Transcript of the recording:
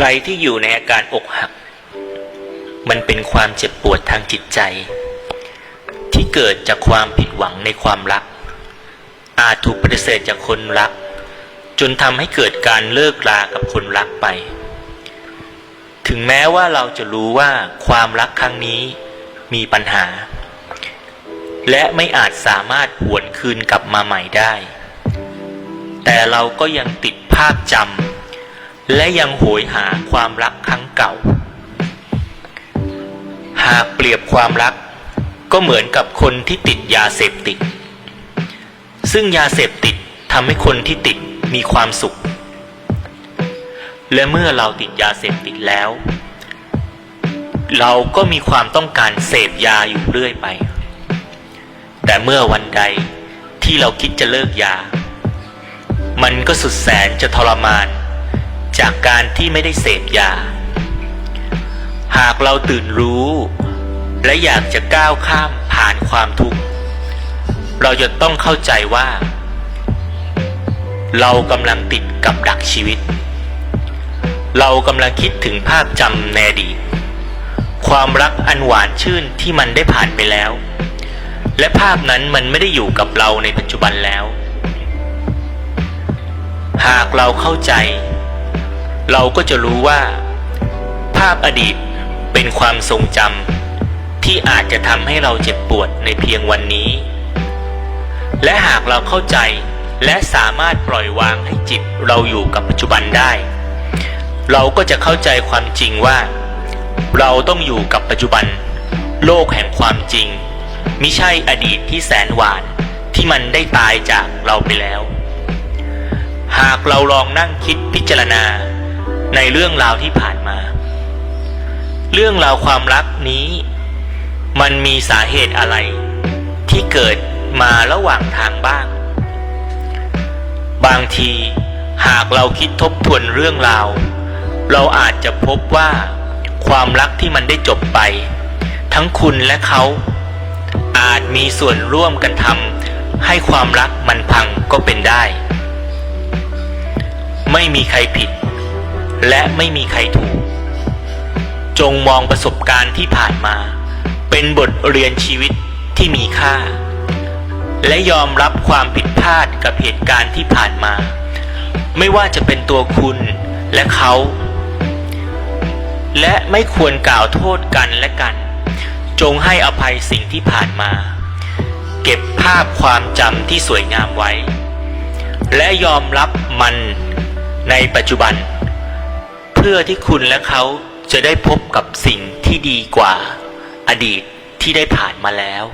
ใครที่อยู่ในอาการอกหัก มันเป็นความเจ็บปวดทางจิตใจ ที่เกิดจากความผิดหวังในความรัก อาจถูกปฏิเสธจากคนรัก จนทำให้เกิดการเลิกรากับคนรักไป ถึงแม้ว่าเราจะรู้ว่าความรักครั้งนี้มีปัญหา และไม่อาจสามารถหวนคืนกลับมาใหม่ได้ แต่เราก็ยังติดภาพจำ และยังโหยหาความรักครั้งเก่า หากเปรียบความรักก็เหมือนกับคนที่ติดยาเสพติด ซึ่งยาเสพติดทำให้คนที่ติดมีความสุข และเมื่อเราติดยาเสพติดแล้ว เราก็มีความต้องการเสพยาอยู่เรื่อยไป แต่เมื่อวันใดที่เราคิดจะเลิกยา มันก็สุดแสนจะทรมาน จากการที่ไม่ได้เสพยา หากเราตื่นรู้ และอยากจะก้าวข้ามผ่านความทุกข์ เราจะต้องเข้าใจว่า เรากำลังติดกับดักชีวิต เรากำลังคิดถึงภาพจำในอดีตความรักอันหวานชื่นที่มันได้ผ่านไปแล้ว และภาพนั้นมันไม่ได้อยู่กับเราในปัจจุบันแล้ว หากเราเข้าใจ เราก็จะรู้ว่า ภาพอดีตเป็นความทรงจำที่อาจจะทำให้เราเจ็บปวดในเพียงวันนี้ และหากเราเข้าใจและสามารถปล่อยวางให้จิตเราอยู่กับปัจจุบันได้ เราก็จะเข้าใจความจริงว่า เราต้องอยู่กับปัจจุบัน โลกแห่งความจริงมิใช่อดีตที่แสนหวานที่มันได้ตายจากเราไปแล้ว หากเราลองนั่งคิดพิจารณา ในเรื่องราวที่ผ่านมา เรื่องราวความรักนี้ มันมีสาเหตุอะไร ที่เกิดมาระหว่างทางบ้าง บางทีหากเราคิดทบทวนเรื่องราว เราอาจจะพบว่า ความรักที่มันได้จบไป ทั้งคุณและเขา อาจมีส่วนร่วมกันทำให้ความรักมันพังก็เป็นได้ ไม่มีใครผิด และไม่มีใครถูก จงมองประสบการณ์ที่ผ่านมา เป็นบทเรียนชีวิตที่มีค่า และยอมรับความผิดพลาดกับเหตุการณ์ที่ผ่านมา ไม่ว่าจะเป็นตัวคุณและเขา และไม่ควรกล่าวโทษกันและกัน จงให้อภัยสิ่งที่ผ่านมา เก็บภาพความจำที่สวยงามไว้ และยอมรับมันในปัจจุบัน เพื่อที่คุณและเขาจะได้พบกับสิ่งที่ดีกว่า อดีตที่ได้ผ่านมาแล้ว